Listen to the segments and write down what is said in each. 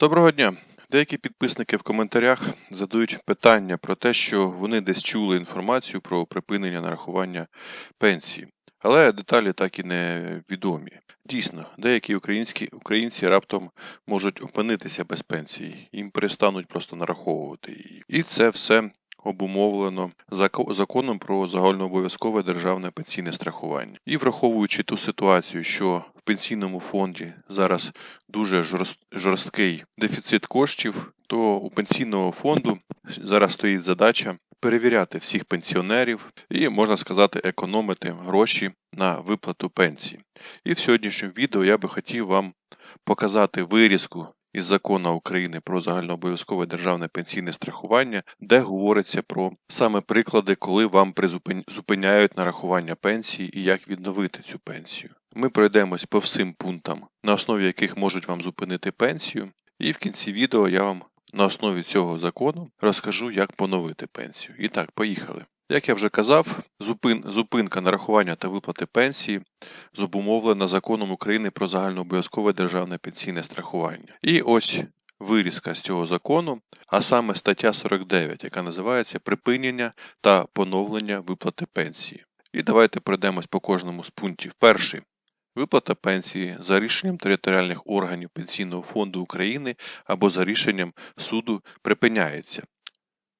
Доброго дня. Деякі підписники в коментарях задають питання про те, що вони десь чули інформацію про припинення нарахування пенсії, але деталі так і не відомі. Дійсно, деякі українські українці раптом можуть опинитися без пенсії, їм перестануть просто нараховувати її. І це все обумовлено зако- законом про загальнообов'язкове державне пенсійне страхування. І враховуючи ту ситуацію, що в пенсійному фонді зараз дуже жорсткий дефіцит коштів, то у пенсійного фонду зараз стоїть задача перевіряти всіх пенсіонерів і, можна сказати, економити гроші на виплату пенсії. І в сьогоднішньому відео я би хотів вам показати вирізку із закону України про загальнообов'язкове державне пенсійне страхування, де говориться про саме приклади, коли вам зупиняють нарахування пенсії і як відновити цю пенсію. Ми пройдемось по всім пунктам, на основі яких можуть вам зупинити пенсію, і в кінці відео я вам на основі цього закону розкажу, як поновити пенсію. І так, поїхали. Як я вже казав, зупин, зупинка нарахування та виплати пенсії зобумовлена законом України про загальнообов'язкове державне пенсійне страхування. І ось вирізка з цього закону, а саме стаття 49, яка називається Припинення та поновлення виплати пенсії. І давайте пройдемось по кожному з пунктів. Перший. Виплата пенсії за рішенням територіальних органів Пенсійного фонду України або за рішенням суду припиняється.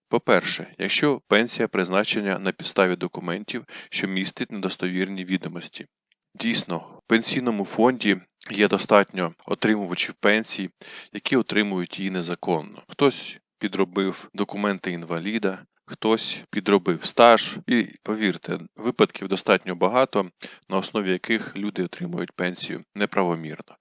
По-перше, якщо пенсія призначена на підставі документів, що містить недостовірні відомості. Дійсно, в пенсійному фонді є достатньо отримувачів пенсій, які отримують її незаконно. Хтось підробив документи інваліда, хтось підробив стаж, і повірте, випадків достатньо багато, на основі яких люди отримують пенсію неправомірно.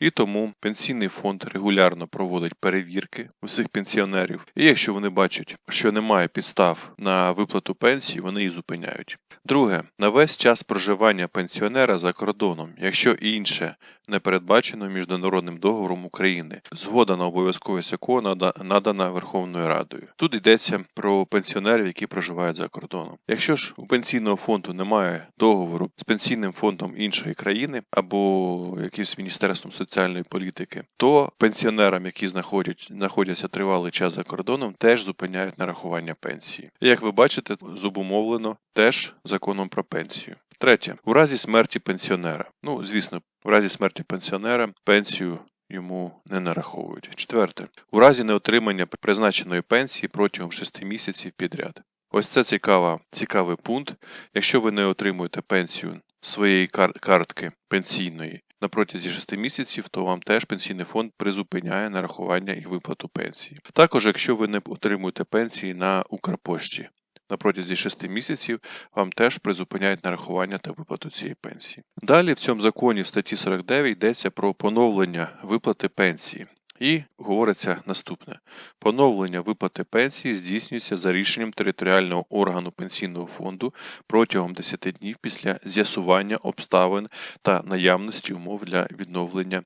І тому пенсійний фонд регулярно проводить перевірки усіх пенсіонерів. І якщо вони бачать, що немає підстав на виплату пенсії, вони її зупиняють. Друге, на весь час проживання пенсіонера за кордоном, якщо інше не передбачено міжнародним договором України, згода на обов'язковість якого надана Верховною Радою. Тут йдеться про пенсіонерів, які проживають за кордоном. Якщо ж у пенсійного фонду немає договору з пенсійним фондом іншої країни або якимсь міністерством соціальної політики, то пенсіонерам, які знаходять, знаходяться тривалий час за кордоном, теж зупиняють нарахування пенсії. І як ви бачите, зубумовлено теж законом про пенсію. Третє, у разі смерті пенсіонера. Ну, звісно, у разі смерті пенсіонера пенсію йому не нараховують. Четверте, у разі неотримання призначеної пенсії протягом 6 місяців підряд. Ось це цікава, цікавий пункт. Якщо ви не отримуєте пенсію своєї кар- картки пенсійної на протязі 6 місяців, то вам теж пенсійний фонд призупиняє нарахування і виплату пенсії. Також, якщо ви не отримуєте пенсії на Укрпошті на протязі 6 місяців, вам теж призупиняють нарахування та виплату цієї пенсії. Далі в цьому законі в статті 49 йдеться про поновлення виплати пенсії. І говориться наступне: поновлення виплати пенсії здійснюється за рішенням територіального органу пенсійного фонду протягом 10 днів після з'ясування обставин та наявності умов для відновлення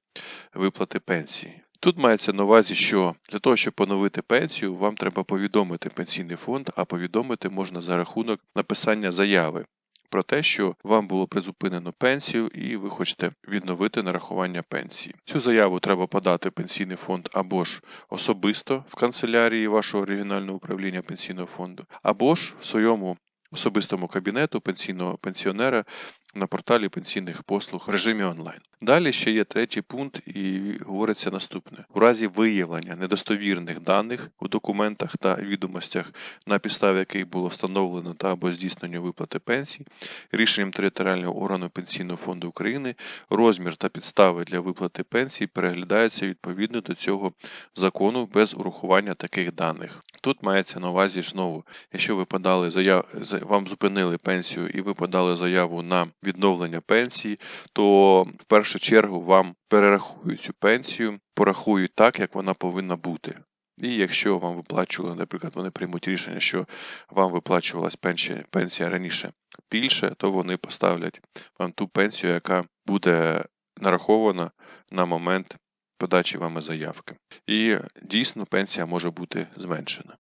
виплати пенсії. Тут мається на увазі, що для того, щоб поновити пенсію, вам треба повідомити пенсійний фонд, а повідомити можна за рахунок написання заяви про те, що вам було призупинено пенсію і ви хочете відновити нарахування пенсії. Цю заяву треба подати пенсійний фонд або ж особисто в канцелярії вашого регіонального управління пенсійного фонду, або ж в своєму особистому кабінету пенсійного пенсіонера на порталі пенсійних послуг в режимі онлайн. Далі ще є третій пункт, і говориться наступне: у разі виявлення недостовірних даних у документах та відомостях, на підставі яких було встановлено та або здійснення виплати пенсій, рішенням територіального органу пенсійного фонду України розмір та підстави для виплати пенсії переглядаються відповідно до цього закону без урахування таких даних. Тут мається на увазі знову, якщо ви подали заяв, за- вам зупинили пенсію і ви подали заяву на відновлення пенсії, то в першу чергу вам перерахують цю пенсію, порахують так, як вона повинна бути. І якщо вам виплачували, наприклад, вони приймуть рішення, що вам виплачувалась пенсія, пенсія раніше більше, то вони поставлять вам ту пенсію, яка буде нарахована на момент подачі вами заявки. І дійсно пенсія може бути зменшена.